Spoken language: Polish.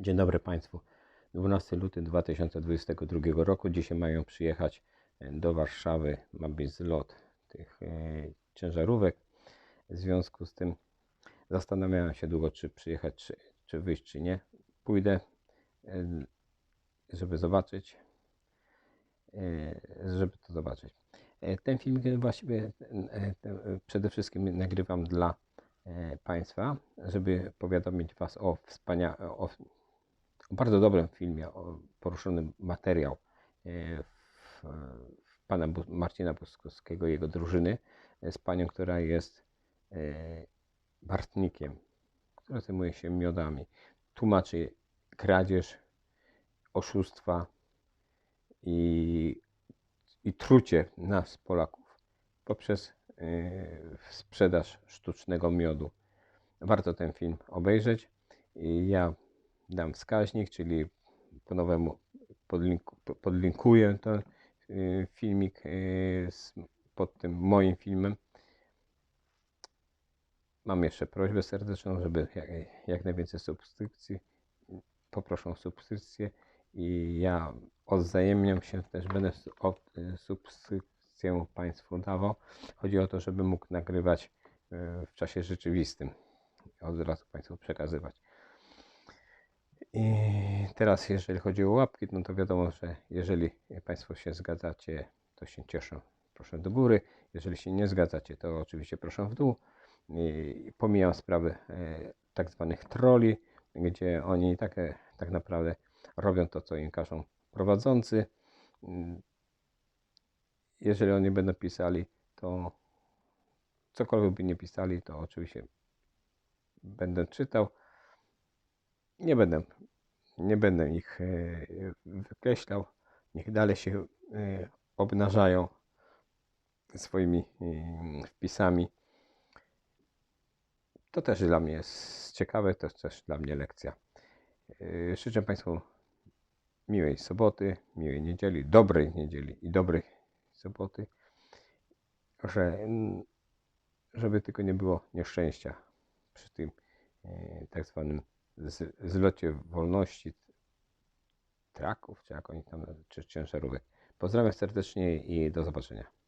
Dzień dobry Państwu. 12 luty 2022 roku. Dzisiaj mają przyjechać e, do Warszawy. Ma być zlot tych e, ciężarówek. W związku z tym zastanawiałem się długo, czy przyjechać, czy, czy wyjść, czy nie. Pójdę, e, żeby zobaczyć. Żeby to zobaczyć. Ten film właściwie przede wszystkim nagrywam dla Państwa, żeby powiadomić Was o wspania- bardzo dobrym filmie, o poruszonym materiał e, w, w pana Marcina Buskowskiego i jego drużyny e, z panią, która jest e, Bartnikiem, która zajmuje się miodami. Tłumaczy kradzież, oszustwa i, i trucie nas, Polaków, poprzez sprzedaż sztucznego miodu. Warto ten film obejrzeć. Ja dam wskaźnik, czyli po nowemu podlinku, po- podlinkuję ten y, filmik y, z, pod tym moim filmem. Mam jeszcze prośbę serdeczną, żeby jak, jak najwięcej subskrypcji. Poproszę o subskrypcję i ja odwzajemniam się też, będę y, subskrypcję Państwu dawał. Chodzi o to, żeby mógł nagrywać w czasie rzeczywistym. Od razu Państwu przekazywać. I teraz, jeżeli chodzi o łapki, no to wiadomo, że jeżeli Państwo się zgadzacie, to się cieszę. Proszę do góry. Jeżeli się nie zgadzacie, to oczywiście proszę w dół. I pomijam sprawy e, tak zwanych troli, gdzie oni tak, e, tak naprawdę robią to, co im każą prowadzący. Mm, Jeżeli oni będą pisali, to cokolwiek by nie pisali, to oczywiście będę czytał. Nie będę, nie będę ich e, wykreślał. Niech dalej się e, obnażają swoimi e, wpisami. To też dla mnie jest ciekawe, to też dla mnie lekcja. Życzę Państwu miłej soboty, miłej niedzieli, dobrej niedzieli i dobrej soboty, że, żeby tylko nie było nieszczęścia przy tym tak zwanym z, zlocie wolności traków, czy jak oni tam, czy ciężarówek. Pozdrawiam serdecznie i do zobaczenia.